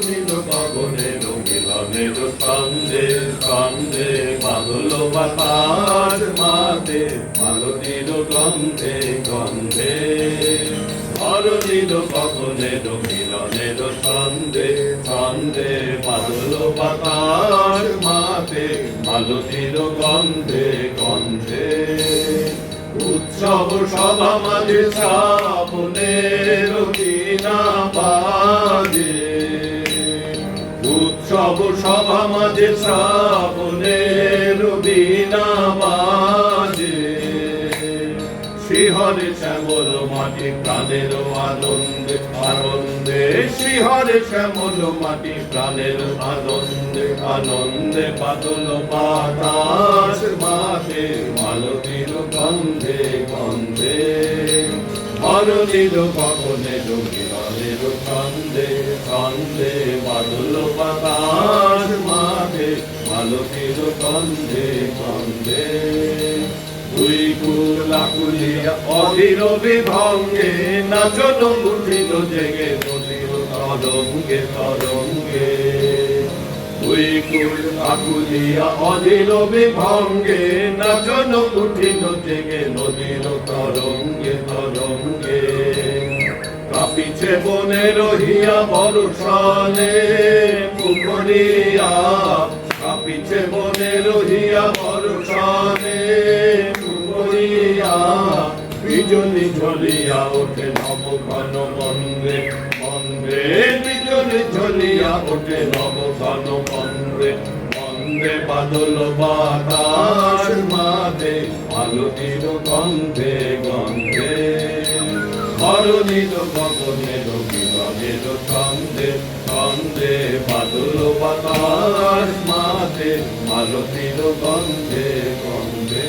নীল গগনের মিলনের ছন্দে ছন্দে বাদল বাতাস মাতে মালতীর গন্ধে গন্ধে ধরণীর গগনের মিলনের ছন্দে ছন্দে বাদল বাতাস মাতে মালতীর গন্ধে গন্ধে উৎসব সভা মাঝে শ্রাবণের উৎসব সভা মাঝে শ্রাবণের দিনা বাজে শ্রীহরে শ্যামল মাটি প্রাণের আনন্দে আনন্দে, শ্রীহরে শ্যামল মাটি প্রাণের আনন্দে আনন্দে বাদল বাতাস মাঠে মালতীর গন্ধে গন্ধে হরণীর গগনে রঙিনের ছন্দে ছন্দে বাদল বাতাস মাঠে মালতীর গন্ধে গন্ধে দুই কুলা কুলিয়া অধীর বিভঙ্গে নাচন উঠিল জেগে তরঙ্গে তরঙ্গে। দুই কুল আকুলিয়া অধীর বিভঙ্গে নাচন উঠিল জেগে, নদীর তরঙ্গে তরঙ্গে। কাপিছে বনে রহিয়া বরসানে পুকুরিয়া বনে রহিয়া বরসানে পুকুরিয়া বিজলি ঝলিয়া ওঠে নব ঘন মন্দ্রে মন্দ্রে বিজলি ঝলিয়া ওঠে নব ঘন মন্দ্রে মন্দ্রে বাদল বাতাস মাঝে, আলোকিত গন্ধে গন্ধে। হরণিত গগনের বিভাগের ছন্দে মালতীর গন্ধে গন্ধে।